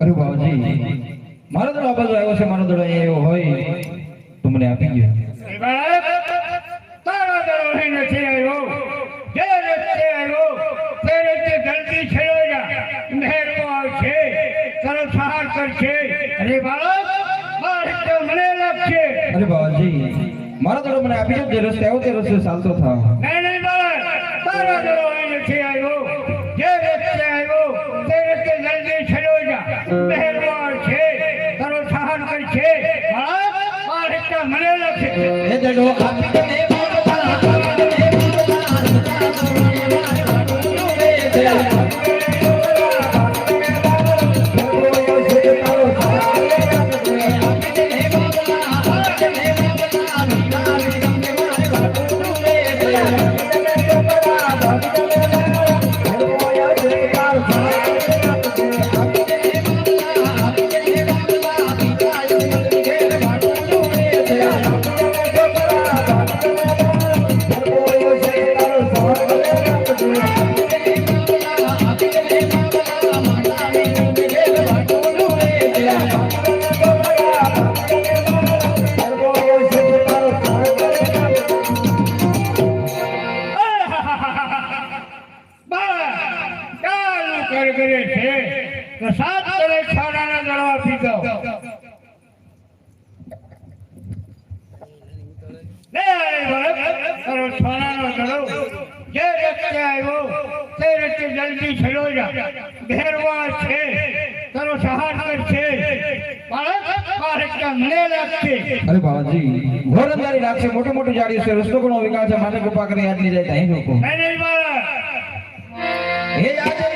અરે બાબાજી મારો દડો આ બાજુ આવ્યો છે મારો દડો અહીંયા આવ્યો હોય તો મને આપી ગયો એ બાળક, તારો દડો અહીં નથી આવ્યો જે રસ્તે આવ્યો તે રસ્તે જલ્દી છેડો જા મહેરમો આવશે તારો સહાર કરશે અરે બાળક આ રસ્તે મને લાગશે અરે બાબાજી મારો દડો મને આપી ગયો જે રસ્તે આવ્યો તે રસ્તે ચાલતો થાવ એ રસ્તે આવ્યો. તે રસ્તે જલ્દી છેડો જા. ભેરવા છે. તારો સહાર કરશે બાળક આ મને લાગશે અરે બાબાજી ઘોર રાખશે મોટી મોટી જાડી છે રસ્તો કોનો વિકાસ છે માટે કૃપા કરી આજની જાય અહીં લોકો નહીં, નહીં, બાળક. હે આજની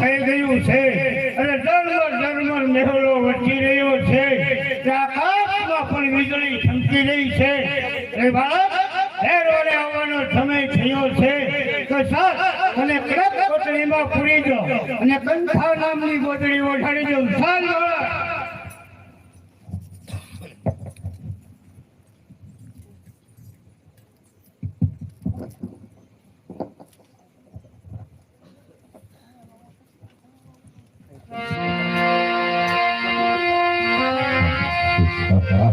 થઈ ગયું છે. અને ઝરમર ઝરમર મેહુલો વચી રહ્યો છે. આકાશમાં પણ વીજળી ચમકી રહી છે. એ બાળક હેર આવવાનો સમય થયો છે. અને કડક કોટડીમાં પૂરી અને કંઠા નામની ગોદડી ઓઢાડી દો. સાત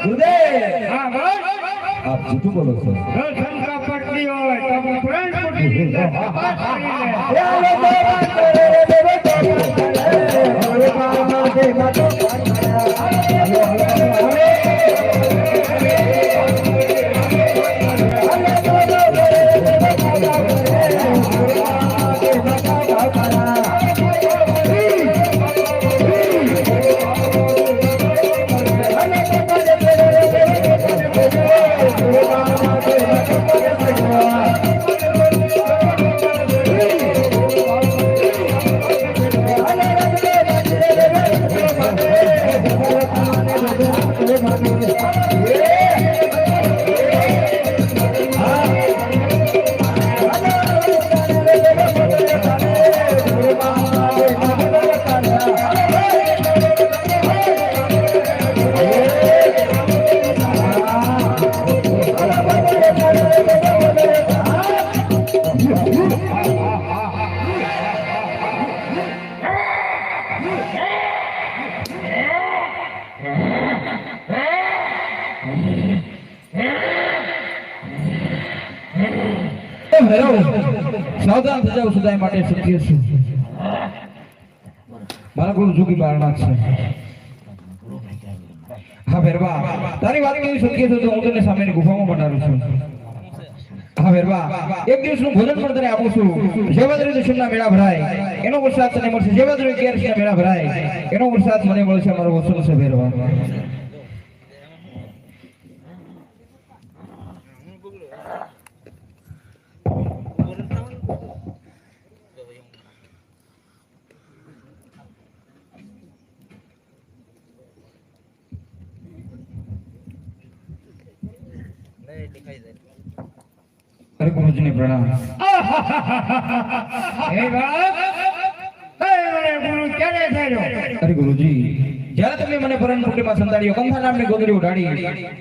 ગુરુદેવ હા બોલ આપ જૂઠું બોલો છો જો હોય તો પ્રાણ છે. મારા ગુરુ જુગી બારણા છે. હા ભેરવા તારી વાત કેવી સત્ય છે તો હું તને સામેની ગુફામાં હા ભેરવા એક દિવસનું ભોજન પણ તને આપું છું. સેવાદ્રી દર્શનના મેળા ભરાય. એનો વરસાદ તને મળશે. સેવાદ્રી અગિયારસના મેળા ભરાય. એનો વરસાદ મને મળશે, મારો છે ભેરવા અરે ગુરુજીને પ્રણામ. હે બાપ, ગુરુ ક્યારે થયો? અરે ગુરુજી જ્યારે તમે મને પરમ કુટીમાં સંતાડ્યો કંથા નામની ગોદડી ઉડાડી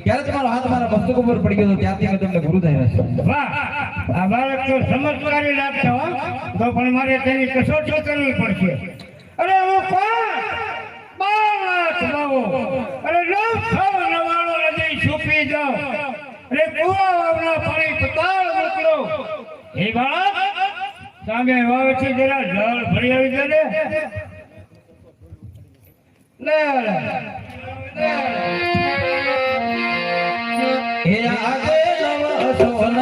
ત્યારે તમારો હાથ મારા મસ્તક ઉપર પડી ગયો ત્યારથી મેં તમને ગુરુ થયા છે. વાહ આ બાળક તો સમજદારી લાગતો હો તો પણ મારે તેની કસોટી કરવી પડશે. અરે હું કોણ? બાળક બાવો અરે નવ છ નવાણો નદી છૂપી જાઓ અરે કુવા વાવના પાણી પતાળ મોકલો હે બાળક સામે છે જરા જળ ભરી આવી દે ને લે લે. હે આજે નવ સોના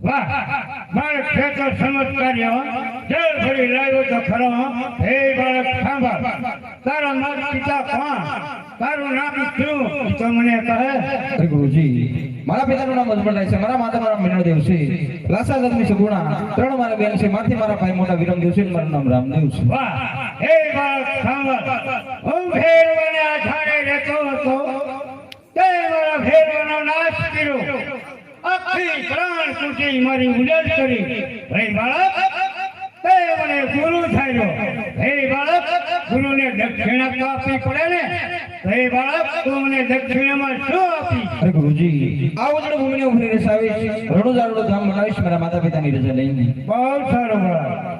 વાહ બાળક છે સમજદારી હો જળ ભરી લાવ્યો તો ખરો હો. બાળક સાંભળ. તારા માતા પિતા કોણ? તારું નામ શું? તો મને કહે. ગુરુજી મારા પિતાનું નામ અજમલરાય છે. મારા માતાનું નામ મિનળદેવ છે. લાસા લક્ષ્મી સગુણા ત્રણ મારા બેન છે. માથી મારા ભાઈ મોટા વિરમદેવ છે. મારું નામ રામદેવ છે. વાહ. હે બાળક સાંભળ. હું ભેરવાને આધારે રહેતો હતો. તે મારા નાશ કર્યો અખી પ્રાણ તૂટી મારી ઉડલ કરી હે બાળક તે મને ગુરુ થયો હે બાળક ગુરુને દક્ષિણા તો આપવી પડે ને હે બાળક તું મને દક્ષિણામાં શું આપી અરે ગુરુજી આવો ઉજળ ભૂમિને ઉભરી રસાવીશ રણુજારણું ધામ બનાવીશ મારા માતા પિતાની રજા લઈને બહુ સારું બાળક